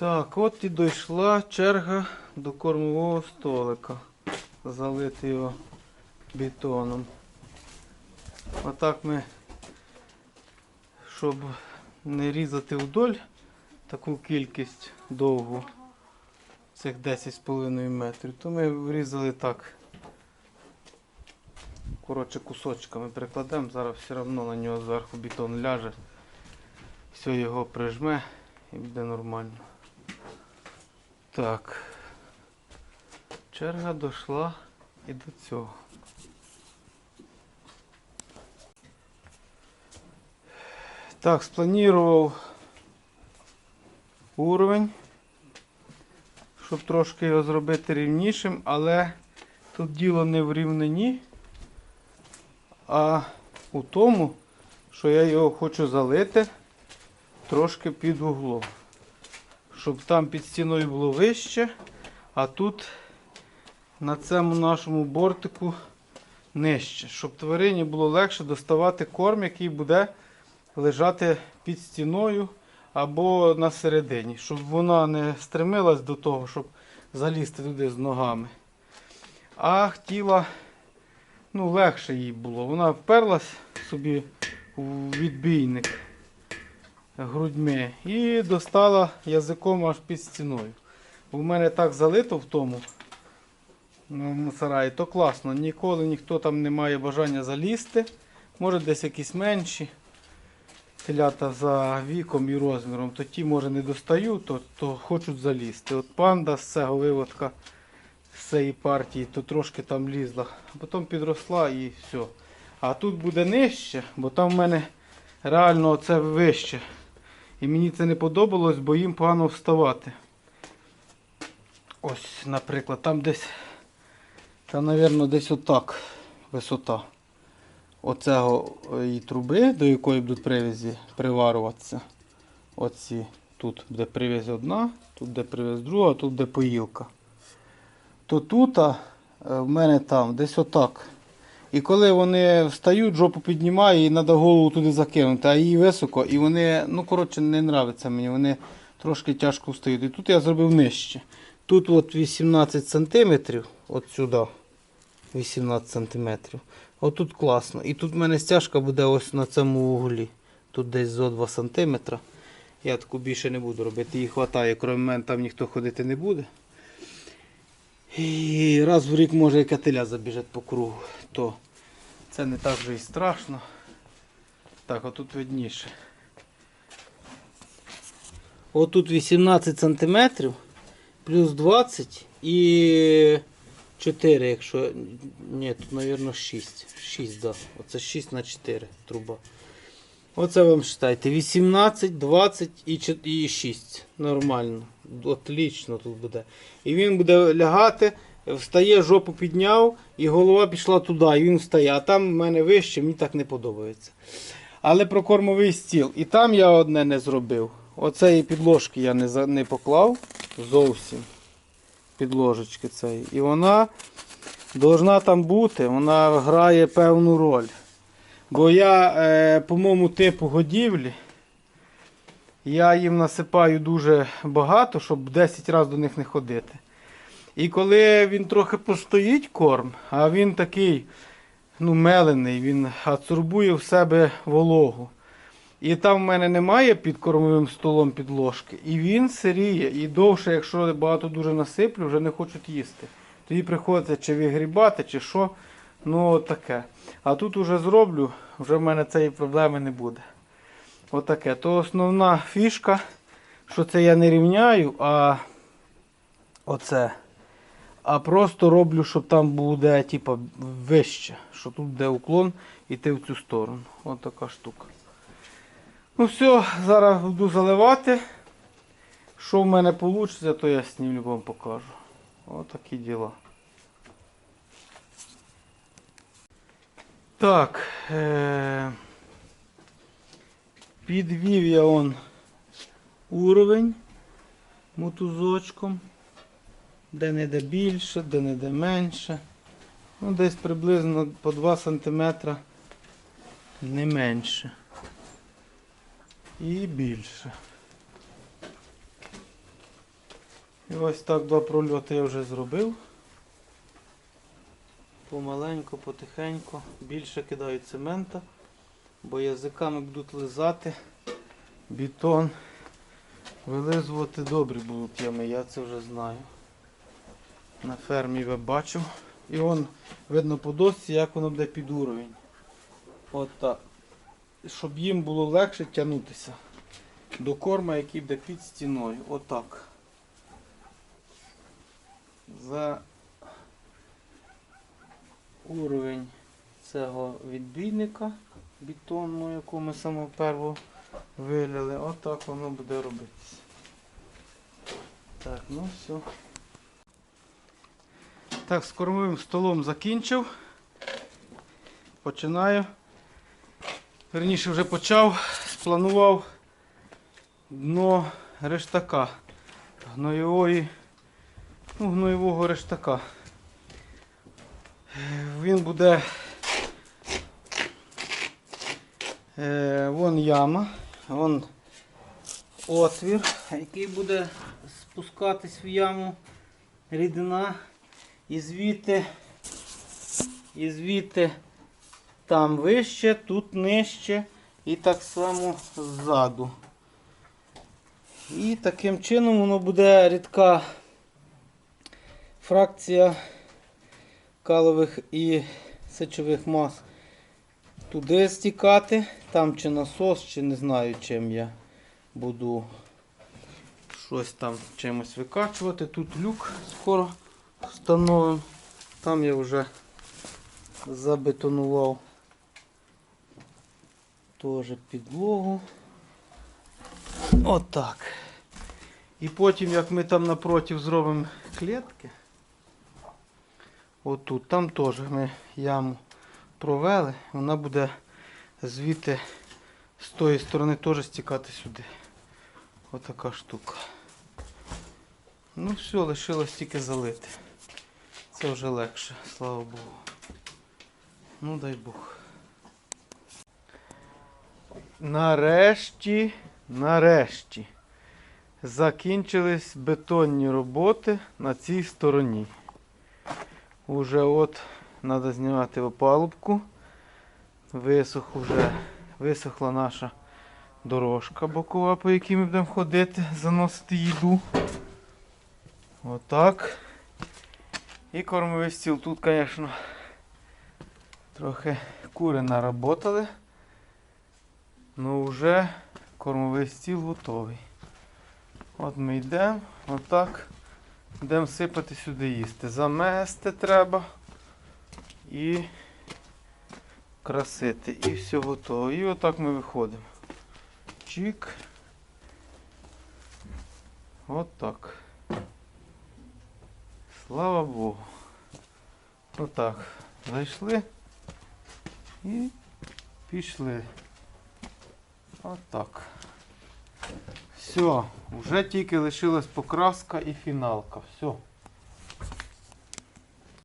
Так, от і дійшла черга до кормового столика. Залити його бетоном. Отак ми, щоб не різати вдоль таку кількість довгу, цих 10,5 метрів, то ми врізали так. Коротше, кусочками прикладемо, зараз все одно на нього зверху бетон ляже, все його прижме і буде нормально. Так. Черга дійшла і до цього. Так, спланував уровень, щоб трошки його зробити рівнішим, але тут діло не в рівнині, а у тому, що я його хочу залити трошки під углом. Щоб там під стіною було вище, а тут на цьому нашому бортику нижче. Щоб тварині було легше доставати корм, який буде лежати під стіною або на середині, щоб вона не стремилась до того, щоб залізти туди з ногами. А хотіла, ну, легше їй було. Вона вперлась собі у відбійник грудьми і достала язиком аж під стіною. У мене так залито в тому ну, сараї, то класно. Ніколи ніхто там не має бажання залізти. Може десь якісь менші телята за віком і розміром, то ті, може, не достають, то, то хочуть залізти. От панда з цього виводка з цієї партії, то трошки там лізла, а потім підросла і все. А тут буде нижче, бо там в мене реально це вище. І мені це не подобалось, бо їм погано вставати. Ось, наприклад, там десь, там, мабуть, десь отак висота оцього і труби, до якої будуть привязі приварюватися. Оці. Тут буде привязь одна, тут буде привязь друга, тут буде поїлка. То тут а, е, в мене там десь отак. І коли вони встають, жопу піднімає і треба голову туди закинути, а їй високо, і вони, ну коротше, не нравиться мені, вони трошки тяжко встають. І тут я зробив нижче. Тут от 18 см, от сюди 18 см. Отут класно. І тут в мене стяжка буде ось на цьому углі. Тут десь зо 2 см. Я таку більше не буду робити. Її вистачає, крім мене там ніхто ходити не буде. І раз в рік може і кателя забіжать по кругу, то це не так вже і страшно. Так, отут видніше. Отут 18 см, плюс 20 і 4, якщо. Ні, тут, мабуть, 6. 6, да. Оце 6 на 4 труба. Оце вам считайте. 18, 20 і і 6. Нормально. Отлично тут буде. І він буде лягати, встає, жопу підняв, і голова пішла туди, і він встає. А там в мене вище, мені так не подобається. Але про кормовий стіл. І там я одне не зробив. Оцеї підложки я не, не поклав зовсім. Підложечки цієї. І вона должна там бути, вона грає певну роль. Бо я е, по моєму типу годівлі, я їм насипаю дуже багато, щоб 10 разів до них не ходити. І коли він трохи постоїть корм, а він такий ну, мелений, він адсорбує в себе вологу. І там в мене немає під кормовим столом підложки. І він сиріє. І довше, якщо багато дуже насиплю, вже не хочуть їсти. Тоді приходиться чи вигрібати, чи що. Ну таке. А тут уже зроблю, вже в мене цієї проблеми не буде. Отаке. То основна фішка, що це я не рівняю, а оце. А просто роблю, щоб там буде типа, вище, що тут буде уклон іти в цю сторону. Ось така штука. Ну все, зараз буду заливати. Що в мене вийде, то я снімлю вам покажу. Отакі діла. Так. Е- підвів я он уровень мотузочком. Де не де більше, де не де менше. Ну, десь приблизно по 2 см не менше. І більше. І ось так два прольоти я вже зробив. Помаленьку, потихеньку. Більше кидаю цемента, бо язиками будуть лизати. Бетон. Вилизувати добрі будуть ями, я це вже знаю. На фермі ви бачив. І вон видно по досці, як воно буде під уровень. От так. Щоб їм було легше тягнутися до корма, який буде під стіною. Отак. За уровень цього відбійника бетонного, яку ми самоперво виляли, отак воно буде робитися. Так, ну все. Так, з кормовим столом закінчив. Починаю. Верніше вже почав, спланував дно рештака гноєвої, ну, гноєвого рештака. Він буде. Е, вон яма, вон отвір, який буде спускатись в яму рідина. І звідти, і звідти там вище, тут нижче і так само ззаду. І таким чином воно буде рідка фракція калових і сечових мас туди стікати. Там чи насос, чи не знаю чим я буду щось там чимось викачувати. Тут люк скоро встановимо. Там я вже забетонував теж підлогу. Отак. І потім, як ми там напротив зробимо клітки, отут, там теж ми яму провели, вона буде звідти з тої сторони теж стікати сюди. Отака штука. Ну все, лишилось тільки залити. Це вже легше, слава Богу. Ну дай Бог. Нарешті, нарешті закінчились бетонні роботи на цій стороні. Уже от треба знімати опалубку. Висох уже, висохла наша дорожка бокова, по якій ми будемо ходити, заносити їду. Отак. І кормовий стіл. Тут, звісно, трохи кури наработали. Ну вже кормовий стіл готовий. От ми йдемо, отак. Йдемо сипати сюди їсти. Замести треба і красити. І все готово. І отак ми виходимо. Чик. Отак. Слава Богу. Отак. Зайшли і пішли. Отак. Все, вже тільки лишилась покраска і фіналка. Все.